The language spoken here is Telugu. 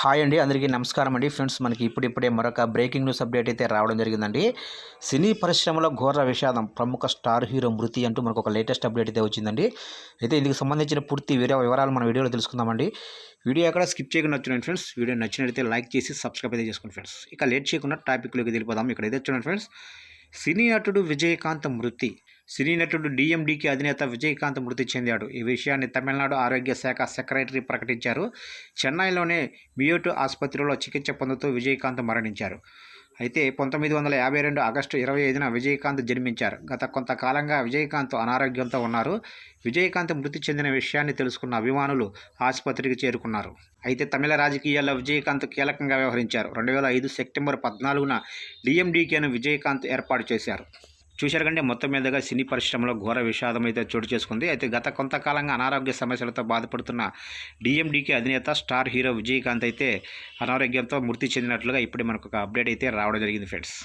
హాయ్ అండి అందరికీ నమస్కారం అండి. ఫ్రెండ్స్ మనకి ఇప్పుడిప్పుడే మరొక బ్రేకింగ్ న్యూస్ అప్డేట్ అయితే రావడం జరిగిందండి. సినీ పరిశ్రమలో ఘోర విషాదం ప్రముఖ స్టార్ హీరో మృతి అంటూ మనకు ఒక లేటెస్ట్ అప్డేట్ అయితే వచ్చిందండి. అయితే ఇందుకు సంబంధించిన పూర్తి వేరే వివరాలు మన వీడియోలో తెలుసుకుందామండి. వీడియో అక్కడ స్కిప్ చేయకుండా వచ్చినాయి ఫ్రెండ్స్. వీడియో నచ్చినట్లయితే లైక్ చేసి సబ్స్క్రైబ్ అయితే చేసుకోండి ఫ్రెండ్స్. ఇక లేట్ చేయకుండా టాపిక్లోకి వెళ్ళిపోదాం. ఇక్కడ అయితే చూడండి ఫ్రెండ్స్. సినీ నటుడు విజయకాంత్ మృతి. సినీ నటుడు డిఎండికి అధినేత విజయకాంత్ మృతి చెందాడు. ఈ విషయాన్ని తమిళనాడు ఆరోగ్య శాఖ సెక్రటరీ ప్రకటించారు. చెన్నైలోనే మియోటు ఆసుపత్రిలో చికిత్స పొందుతూ విజయకాంత్ మరణించారు. అయితే పంతొమ్మిది వందల యాభై రెండు ఆగస్టు ఇరవై ఐదున విజయకాంత్ జన్మించారు. గత కొంతకాలంగా విజయకాంత్ అనారోగ్యంతో ఉన్నారు. విజయకాంత్ మృతి చెందిన విషయాన్ని తెలుసుకున్న అభిమానులు ఆసుపత్రికి చేరుకున్నారు. అయితే తమిళ రాజకీయాల్లో విజయకాంత్ కీలకంగా వ్యవహరించారు. రెండు వేల ఐదు సెప్టెంబర్ పద్నాలుగున డిఎండికేను విజయకాంత్ ఏర్పాటు చేశారు. చూశారు కంటే మొత్తం మీదుగా సినీ పరిశ్రమలో ఘోర విషాదం అయితే చోటు చేసుకుంది. అయితే గత కొంతకాలంగా అనారోగ్య సమస్యలతో బాధపడుతున్న డిఎండికే అధినేత స్టార్ హీరో విజయకాంత్ అయితే అనారోగ్యంతో మృతి చెందినట్లుగా ఇప్పుడే మనకు ఒక అప్డేట్ అయితే రావడం జరిగింది ఫ్రెండ్స్.